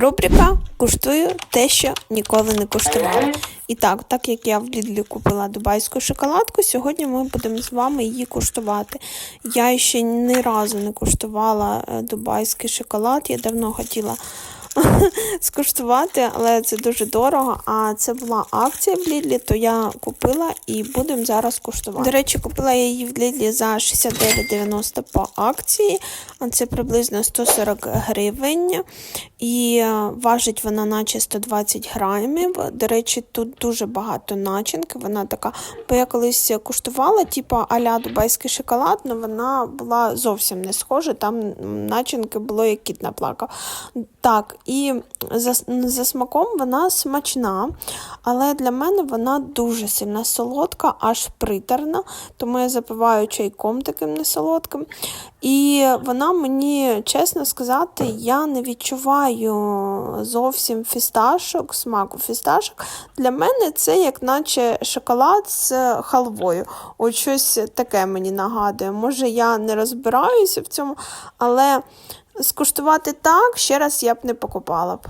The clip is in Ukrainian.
Рубрика Куштую те, що ніколи не куштувала. І так, так як я в Лідлі купила дубайську шоколадку, сьогодні ми будемо з вами її куштувати. Я ще ні разу не куштувала е, дубайський шоколад. Я давно хотіла скуштувати, але це дуже дорого. А це була акція в Лідлі, то я купила і будемо зараз куштувати. До речі, купила я її в Лідлі за 69,90 по акції, а це приблизно 140 гривень. І е, важить вона наче 120 грамів. До речі, тут дуже багато начинки. Вона така, бо я колись куштувала, типу а-ля дубайський шоколад, але вона була зовсім не схожа. Там начинки було як кіт наплакав. Так, і за, за смаком вона смачна, але для мене вона дуже сильно солодка, аж приторна, тому я запиваю чайком таким несолодким. І вона мені, чесно сказати, я не відчуваю зовсім фісташок, смаку фісташок. Для мене це як наче шоколад з халвою. От щось таке мені нагадує. Може, я не розбираюся в цьому, але скуштувати так ще раз я б не покупала б.